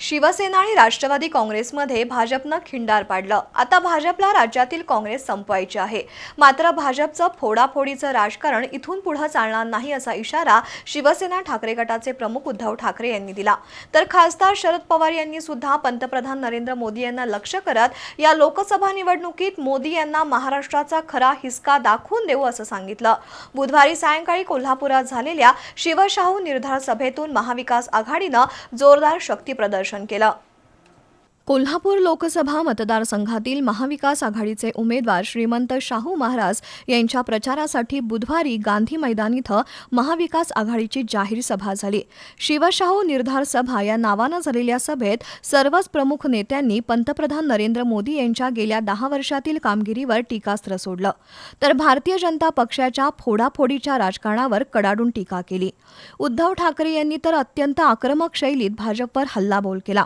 शिवसेना आणि राष्ट्रवादी काँग्रेसमध्ये भाजपनं खिंडार पाडलं. आता भाजपला राज्यातील काँग्रेस संपवायची आहे. मात्र भाजपचं फोडाफोडीचं राजकारण इथून पुढं चालणार नाही असा इशारा शिवसेना ठाकरे गटाचे प्रमुख उद्धव ठाकरे यांनी दिला. तर खासदार शरद पवार यांनी सुद्धा पंतप्रधान नरेंद्र मोदी यांना लक्ष करत या लोकसभा निवडणुकीत मोदी यांना महाराष्ट्राचा खरा हिसका दाखवून देऊ असं सांगितलं. बुधवारी सायंकाळी कोल्हापुरात झालेल्या शिवशाहू निर्धार सभेतून महाविकास आघाडीनं जोरदार शक्ती प्रदर्शन केलं. कोल्हापूर लोकसभा मतदारसंघातील महाविकास आघाडीचे उमेदवार श्रीमंत शाहू महाराज यांच्या प्रचारासाठी बुधवारी गांधी मैदान इथं महाविकास आघाडीची जाहीर सभा झाली. शिवशाहू निर्धार सभा या नावानं झालेल्या सभेत सर्वच प्रमुख नेत्यांनी पंतप्रधान नरेंद्र मोदी यांच्या गेल्या दहा वर्षातील कामगिरीवर टीकास्त्र सोडलं. तर भारतीय जनता पक्षाच्या फोडाफोडीच्या राजकारणावर कडाडून टीका केली. उद्धव ठाकरे यांनी तर अत्यंत आक्रमक शैलीत भाजपवर हल्लाबोल केला.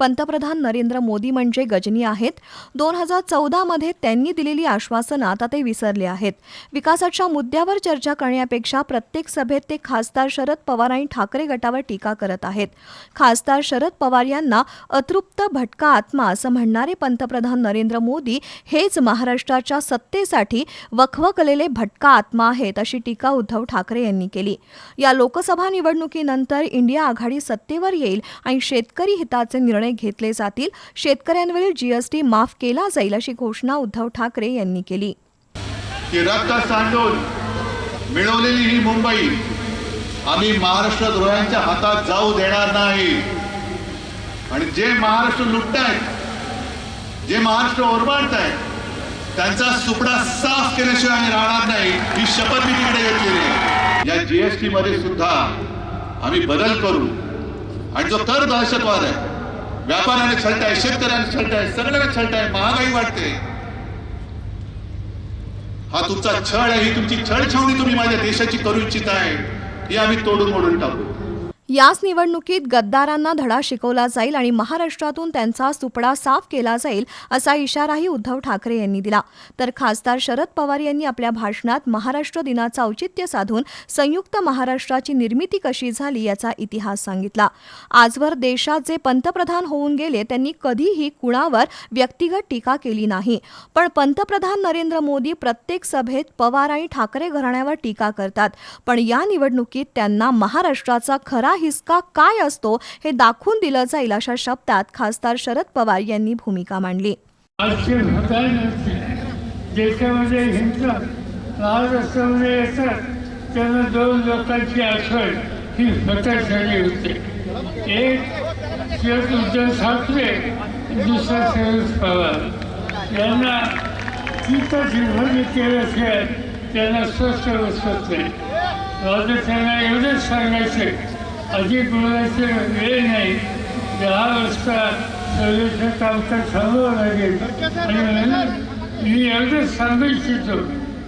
पंतप्रधान नरेंद्र मोदी म्हणजे गजनी आहेत. दोन हजार चौदामध्ये त्यांनी दिलेली आश्वासनं आता ते विसरले आहेत. विकासाच्या मुद्द्यावर चर्चा करण्यापेक्षा प्रत्येक सभेत ते खासदार शरद पवार आणि ठाकरे गटावर टीका करत आहेत. खासदार शरद पवार यांना अतृप्त भटका आत्मा असं म्हणणारे पंतप्रधान नरेंद्र मोदी हेच महाराष्ट्राच्या सत्तेसाठी वखवकलेले भटका आत्मा आहेत अशी टीका उद्धव ठाकरे यांनी केली. या लोकसभा निवडणुकीनंतर इंडिया आघाडी सत्तेवर येईल आणि शेतकरी हिताचे निर्णय घेतले जातील. शेतकऱ्यांवरील जीएसटी माफ केला जाईल अशी घोषणा उद्धव ठाकरे यांनी केली. सांडून मिळवलेली ही मुंबई आम्ही महाराष्ट्र द्रोह्यांच्या हातात जाऊ देणार नाही. आणि जे महाराष्ट्र लुटतायत जे महाराष्ट्र ओरबाडतायत त्यांचा सुपडा साफ केल्याशिवाय आम्ही राहणार नाही. ही शपथ मी तिकडे घेतलेली आहे. या जीएसटी मध्ये सुद्धा आम्ही बदल करू. आणि जो कर दहशतवाद आहे व्यापाऱ्याने छलटाय शेतकऱ्याने छलटाय सगळ्यांना आहे महागाई वाटते हा तुमचा छळ आहे ही तुमची छळ छावणी तुम्ही माझ्या देशाची करू इच्छित आहे ही आम्ही तोडून मोडून टाकू. याच निवडणुकीत गद्दारांना धडा शिकवला जाईल आणि महाराष्ट्रातून त्यांचा सुपडा साफ केला जाईल असा इशाराही उद्धव ठाकरे यांनी दिला. तर खासदार शरद पवार यांनी आपल्या भाषणात महाराष्ट्र दिनाचं औचित्य साधून संयुक्त महाराष्ट्राची निर्मिती कशी झाली याचा इतिहास सांगितला. आजवर देशात जे पंतप्रधान होऊन गेले त्यांनी कधीही कुणावर व्यक्तिगत टीका केली नाही. पण पंतप्रधान नरेंद्र मोदी प्रत्येक सभेत पवार आणि ठाकरे घराण्यावर टीका करतात. पण या निवडणुकीत त्यांना महाराष्ट्राचा खरा हिसका काय असतो हे दाखवून दिलं जाईल अशा शब्दात खासदार शरद पवार यांनी भूमिका मांडली. आजचे मतदान असते देशामध्ये येतात त्यांना दोन लोकांची आठवण ही सतत झाली होती. एक शरद उद्धव ठाकरे दुसरा शरद पवार. यांना तिथं निर्बंध केल्याशिवाय त्यांना स्वस्त बसत नाही. माझं त्यांना एवढंच सांगायचं अधिक बोलायचं वेळ नाही. दहा वाजता सगळ्याचं कामकाज थांबावं लागेल आणि म्हणून मी एवढंच सांगू इच्छितो.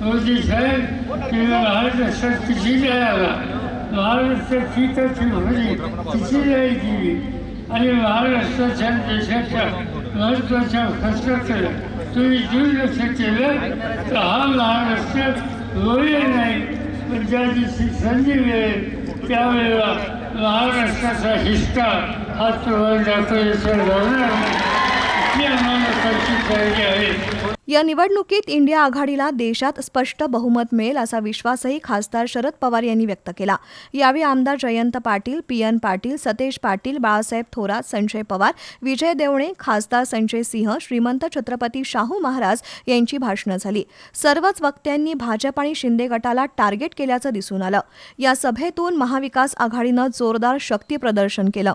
मोदी साहेब तुम्ही महाराष्ट्रात किती नाही आला? महाराष्ट्रात हिताची भरी किती नाही दिली आणि महाराष्ट्राच्या देशाच्या महत्त्वाच्या प्रश्नाकडे तुम्ही दुर्लक्ष केलं तर हा महाराष्ट्र लोय नाही. पण ज्या दिवशी संधी मिळेल त्यावेळेला महाराष्ट्राचा हिस्सा हा तुम्हाला दाखवायचा जाणार ही आम्हाला खात्री करायची आहे? या निवडणुकीत इंडिया आघाडीला देशात स्पष्ट बहुमत मिळेल असा विश्वासही खासदार शरद पवार यांनी व्यक्त केला. यावेळी आमदार जयंत पाटील पी एन पाटील सतेज पाटील बाळासाहेब थोरात संजय पवार विजय देवणे खासदार संजय सिंह श्रीमंत छत्रपती शाहू महाराज यांची भाषणं झाली. सर्वच वक्त्यांनी भाजप आणि शिंदे गटाला टार्गेट केल्याचं दिसून आलं. या सभेतून महाविकास आघाडीनं जोरदार शक्ती प्रदर्शन केलं.